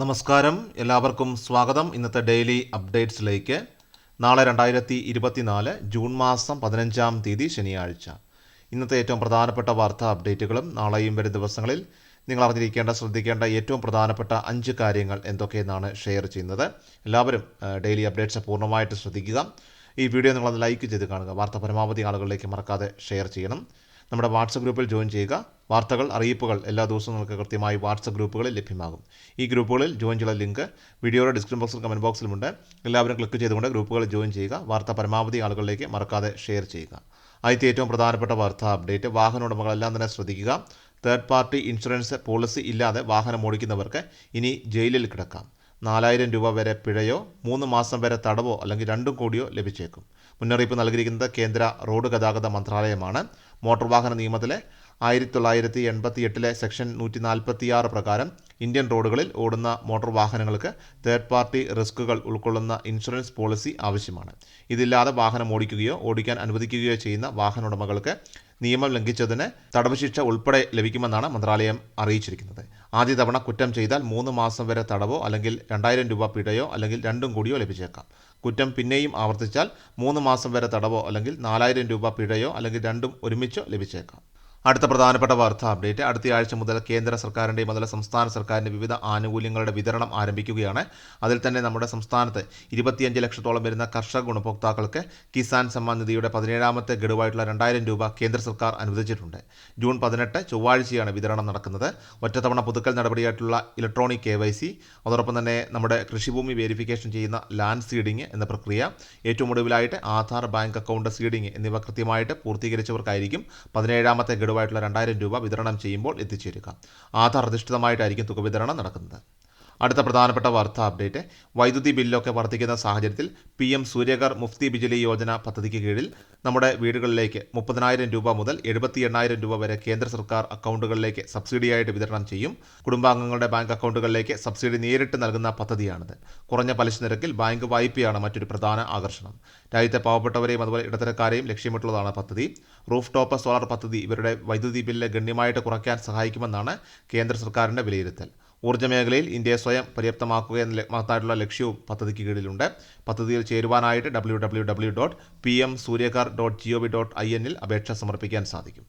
നമസ്കാരം. എല്ലാവർക്കും സ്വാഗതം. ഇന്നത്തെ ഡെയിലി അപ്ഡേറ്റ്സിലേക്ക്. നാളെ രണ്ടായിരത്തി ഇരുപത്തിനാല് ജൂൺ മാസം പതിനഞ്ചാം തീയതി ശനിയാഴ്ച. ഇന്നത്തെ ഏറ്റവും പ്രധാനപ്പെട്ട വാർത്താ അപ്ഡേറ്റുകളും നാളെയും വരും ദിവസങ്ങളിൽ നിങ്ങൾ അറിഞ്ഞിരിക്കേണ്ട ശ്രദ്ധിക്കേണ്ട ഏറ്റവും പ്രധാനപ്പെട്ട അഞ്ച് കാര്യങ്ങൾ എന്തൊക്കെയെന്നാണ് ഷെയർ ചെയ്യുന്നത്. എല്ലാവരും ഡെയിലി അപ്ഡേറ്റ്സ് പൂർണമായിട്ട് ശ്രദ്ധിക്കുക. ഈ വീഡിയോ നിങ്ങളത് ലൈക്ക് ചെയ്ത് കാണുക. വാർത്ത പരമാവധി ആളുകളിലേക്ക് മറക്കാതെ ഷെയർ ചെയ്യണം. നമ്മുടെ വാട്സപ്പ് ഗ്രൂപ്പിൽ ജോയിൻ ചെയ്യുക. വാർത്തകൾ അറിയിപ്പുകൾ എല്ലാ ദിവസവും നിങ്ങൾക്ക് കൃത്യമായി വാട്സപ്പ് ഗ്രൂപ്പുകളിൽ ലഭ്യമാകും. ഈ ഗ്രൂപ്പുകളിൽ ജോയിൻ ചെയ്യുന്ന ലിങ്ക് വീഡിയോയുടെ ഡിസ്ക്രിപ്ഷൻ ബോക്സിലും കമന്റ് ബോക്സിലുമുണ്ട് എല്ലാവരും ക്ലിക്ക് ചെയ്തുകൊണ്ട് ഗ്രൂപ്പുകളിൽ ജോയിൻ ചെയ്യുക. വാർത്ത പരമാവധി ആളുകളിലേക്ക് മറക്കാതെ ഷെയർ ചെയ്യുക. ആദ്യത്തെ ഏറ്റവും പ്രധാനപ്പെട്ട വാർത്താ അപ്ഡേറ്റ് വാഹന ഉടമകളെല്ലാം തന്നെ ശ്രദ്ധിക്കുക. തേർഡ് പാർട്ടി ഇൻഷുറൻസ് പോളിസി ഇല്ലാതെ വാഹനം ഓടിക്കുന്നവർക്ക് ഇനി ജയിലിൽ കിടക്കാം. നാലായിരം രൂപ വരെ പിഴയോ മൂന്ന് മാസം വരെ തടവോ അല്ലെങ്കിൽ രണ്ടും കോടിയോ ലഭിച്ചേക്കും. മുന്നറിയിപ്പ് നൽകിയിരിക്കുന്നത് കേന്ദ്ര റോഡ് ഗതാഗത മന്ത്രാലയമാണ്. മോട്ടോർ വാഹന നിയമത്തിലെ ആയിരത്തി തൊള്ളായിരത്തി എൺപത്തി എട്ടിലെ സെക്ഷൻ നൂറ്റി നാൽപ്പത്തിയാറ് പ്രകാരം ഇന്ത്യൻ റോഡുകളിൽ ഓടുന്ന മോട്ടോർ വാഹനങ്ങൾക്ക് തേർഡ് പാർട്ടി റിസ്കുകൾ ഉൾക്കൊള്ളുന്ന ഇൻഷുറൻസ് പോളിസി ആവശ്യമാണ്. ഇതില്ലാതെ വാഹനം ഓടിക്കുകയോ ഓടിക്കാൻ അനുവദിക്കുകയോ ചെയ്യുന്ന വാഹന ഉടമകൾക്ക് നിയമം ലംഘിച്ചതിന് തടവ് ശിക്ഷ ഉൾപ്പെടെ ലഭിക്കുമെന്നാണ് മന്ത്രാലയം അറിയിച്ചിരിക്കുന്നത്. ആദ്യ തവണ കുറ്റം ചെയ്താൽ മൂന്ന് മാസം വരെ തടവോ അല്ലെങ്കിൽ രണ്ടായിരം രൂപ പിഴയോ അല്ലെങ്കിൽ രണ്ടും കൂടിയോ ലഭിച്ചേക്കാം. കുറ്റം പിന്നെയും ആവർത്തിച്ചാൽ മൂന്ന് മാസം വരെ തടവോ അല്ലെങ്കിൽ നാലായിരം രൂപ പിഴയോ അല്ലെങ്കിൽ രണ്ടും ഒരുമിച്ചോ ലഭിച്ചേക്കാം. അടുത്ത പ്രധാനപ്പെട്ട വാർത്താ അപ്ഡേറ്റ്. അടുത്ത ആഴ്ച മുതൽ കേന്ദ്ര സർക്കാരിന്റെയും അതുപോലെ സംസ്ഥാന സർക്കാരിന്റെ വിവിധ ആനുകൂല്യങ്ങളുടെ വിതരണം ആരംഭിക്കുകയാണ്. അതിൽ തന്നെ നമ്മുടെ സംസ്ഥാനത്ത് ഇരുപത്തിയഞ്ച് ലക്ഷത്തോളം വരുന്ന കർഷക ഗുണഭോക്താക്കൾക്ക് കിസാൻ സമ്മാൻ നിധിയുടെ പതിനേഴാമത്തെ ഗഡുവായിട്ടുള്ള രണ്ടായിരം രൂപ കേന്ദ്ര സർക്കാർ അനുവദിച്ചിട്ടുണ്ട്. ജൂൺ പതിനെട്ട് ചൊവ്വാഴ്ചയാണ് വിതരണം നടക്കുന്നത്. ഒറ്റത്തവണ പുതുക്കൽ നടപടിയായിട്ടുള്ള ഇലക്ട്രോണിക് കെ വൈ സി അതോടൊപ്പം തന്നെ നമ്മുടെ കൃഷിഭൂമി വേരിഫിക്കേഷൻ ചെയ്യുന്ന ലാൻഡ് സീഡിംഗ് എന്ന പ്രക്രിയ ഏറ്റവും ഒടുവിലായിട്ട് ആധാർ ബാങ്ക് അക്കൗണ്ട് സീഡിംഗ് എന്നിവ കൃത്യമായിട്ട് പൂർത്തീകരിച്ചവർക്കായിരിക്കും പതിനേഴാമത്തെ ഗഡുവായിട്ടുള്ള രണ്ടായിരം രൂപ വിതരണം ചെയ്യുമ്പോൾ എത്തിച്ചേരുക. ആധാർ അധിഷ്ഠിതമായിട്ടായിരിക്കും തുക വിതരണം നടക്കുന്നത്. അടുത്ത പ്രധാനപ്പെട്ട വാർത്താ അപ്ഡേറ്റ്. വൈദ്യുതി ബില്ലൊക്കെ വർദ്ധിക്കുന്ന സാഹചര്യത്തിൽ പി എം സൂര്യകർ മുഫ്തി ബിജ്ലി യോജന പദ്ധതിക്ക് കീഴിൽ നമ്മുടെ വീടുകളിലേക്ക് മുപ്പതിനായിരം രൂപ മുതൽ എഴുപത്തി എണ്ണായിരം രൂപ വരെ കേന്ദ്ര സർക്കാർ അക്കൗണ്ടുകളിലേക്ക് സബ്സിഡിയായിട്ട് വിതരണം ചെയ്യും. കുടുംബാംഗങ്ങളുടെ ബാങ്ക് അക്കൗണ്ടുകളിലേക്ക് സബ്സിഡി നേരിട്ട് നൽകുന്ന പദ്ധതിയാണിത്. കുറഞ്ഞ പലിശ നിരക്കിൽ ബാങ്ക് വായ്പയാണ് മറ്റൊരു പ്രധാന ആകർഷണം. രാജ്യത്തെ പാവപ്പെട്ടവരെയും അതുപോലെ ഇടത്തരക്കാരെയും ലക്ഷ്യമിട്ടുള്ളതാണ് പദ്ധതി. റൂഫ് ടോപ്പ് സോളാർ പദ്ധതി ഇവരുടെ വൈദ്യുതി ബില്ല് ഗണ്യമായിട്ട് കുറയ്ക്കാൻ സഹായിക്കുമെന്നാണ് കേന്ദ്ര സർക്കാരിന്റെ വിലയിരുത്തൽ. ഊർജ മേഖലയിൽ ഇന്ത്യയെ സ്വയം പര്യാപ്തമാക്കുക എന്ന മഹത്തായിട്ടുള്ള ലക്ഷ്യവും പദ്ധതിക്ക് കീഴിലുണ്ട്. പദ്ധതിയിൽ ചേരുവാനായിട്ട് W W W dot P M Surya Ghar dot G O V dot I എന്നിൽ അപേക്ഷ സമർപ്പിക്കാൻ സാധിക്കും.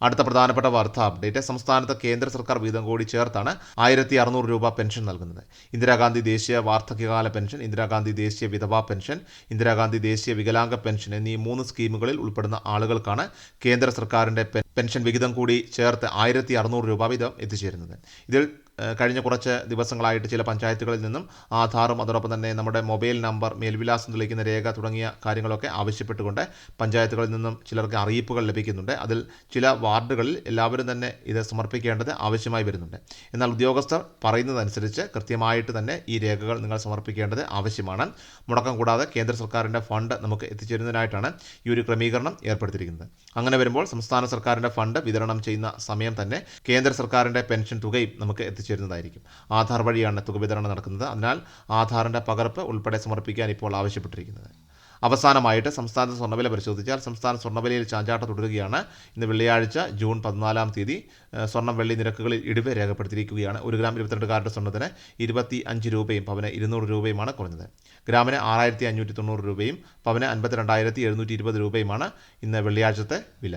അടുത്ത പ്രധാനപ്പെട്ട വാർത്താ അപ്ഡേറ്റ് സംസ്ഥാനത്ത് കേന്ദ്ര സർക്കാർ വീതം കൂടി ചേർത്താണ് ആയിരത്തി അറുന്നൂറ് രൂപ പെൻഷൻ നൽകുന്നത്. ഇന്ദിരാഗാന്ധി ദേശീയ വാർദ്ധക്യകാല പെൻഷൻ ഇന്ദിരാഗാന്ധി ദേശീയ വിധവാ പെൻഷൻ ഇന്ദിരാഗാന്ധി ദേശീയ വികലാംഗ പെൻഷൻ എന്നീ മൂന്ന് സ്കീമുകളിൽ ഉൾപ്പെടുന്ന ആളുകൾക്കാണ് കേന്ദ്ര സർക്കാരിന്റെ പെൻഷൻ വിഹിതം കൂടി ചേർത്ത് ആയിരത്തി അറുന്നൂറ് രൂപ വീതം എത്തിച്ചേരുന്നത്. ഇതിൽ കഴിഞ്ഞ കുറച്ച് ദിവസങ്ങളായിട്ട് ചില പഞ്ചായത്തുകളിൽ നിന്നും ആധാറും അതോടൊപ്പം തന്നെ നമ്മുടെ മൊബൈൽ നമ്പർ മേൽവിലാസം തെളിയിക്കുന്ന രേഖ തുടങ്ങിയ കാര്യങ്ങളൊക്കെ ആവശ്യപ്പെട്ടുകൊണ്ട് പഞ്ചായത്തുകളിൽ നിന്നും ചിലർക്ക് അറിയിപ്പുകൾ ലഭിക്കുന്നുണ്ട്. അതിൽ ചില വാർഡുകളിൽ എല്ലാവരും തന്നെ ഇത് സമർപ്പിക്കേണ്ടത് ആവശ്യമായി വരുന്നുണ്ട്. എന്നാൽ ഉദ്യോഗസ്ഥർ പറയുന്നതനുസരിച്ച് കൃത്യമായിട്ട് തന്നെ ഈ രേഖകൾ നിങ്ങൾ സമർപ്പിക്കേണ്ടത് ആവശ്യമാണ്. മുടക്കം കൂടാതെ കേന്ദ്ര സർക്കാരിന്റെ ഫണ്ട് നമുക്ക് എത്തിച്ചേരുന്നതിനായിട്ടാണ് ഈ ഒരു ക്രമീകരണം ഏർപ്പെടുത്തിയിരിക്കുന്നത്. അങ്ങനെ വരുമ്പോൾ സംസ്ഥാന സർക്കാരിന്റെ ഫണ്ട് വിതരണം ചെയ്യുന്ന സമയം തന്നെ കേന്ദ്ര സർക്കാരിന്റെ പെൻഷൻ തുകയും നമുക്ക് എത്തിച്ചേരുന്നതായിരിക്കും. ആധാർ വഴിയാണ് തുക വിതരണം നടക്കുന്നത്. അതിനാൽ ആധാറിന്റെ പകർപ്പ് ഉൾപ്പെടെ സമർപ്പിക്കാൻ ഇപ്പോൾ ആവശ്യപ്പെട്ടിരിക്കുന്നത്. അവസാനമായിട്ട് സംസ്ഥാന സ്വർണവില പരിശോധിച്ചാൽ സംസ്ഥാന സ്വർണവിലയിൽ ചാഞ്ചാട്ട തുടരുകയാണ്. ഇന്ന് വെള്ളിയാഴ്ച ജൂൺ പതിനാലാം തീയതി സ്വർണം വെള്ളി നിരക്കുകളിൽ ഇടിവ് രേഖപ്പെടുത്തിയിരിക്കുകയാണ്. ഒരു ഗ്രാം ഇരുപത്തിരണ്ട് കാരുടെ സ്വർണത്തിന് ഇരുപത്തി അഞ്ച് രൂപയും പവന് ഇരുന്നൂറ് രൂപയുമാണ് കുറഞ്ഞത്. ഗ്രാമിന് ആറായിരത്തി അഞ്ഞൂറ്റി തൊണ്ണൂറ് രൂപയും പവന് അൻപത്തിരണ്ടായിരത്തി എഴുന്നൂറ്റി ഇരുപത് രൂപയുമാണ് ഇന്ന് വെള്ളിയാഴ്ചത്തെ വില.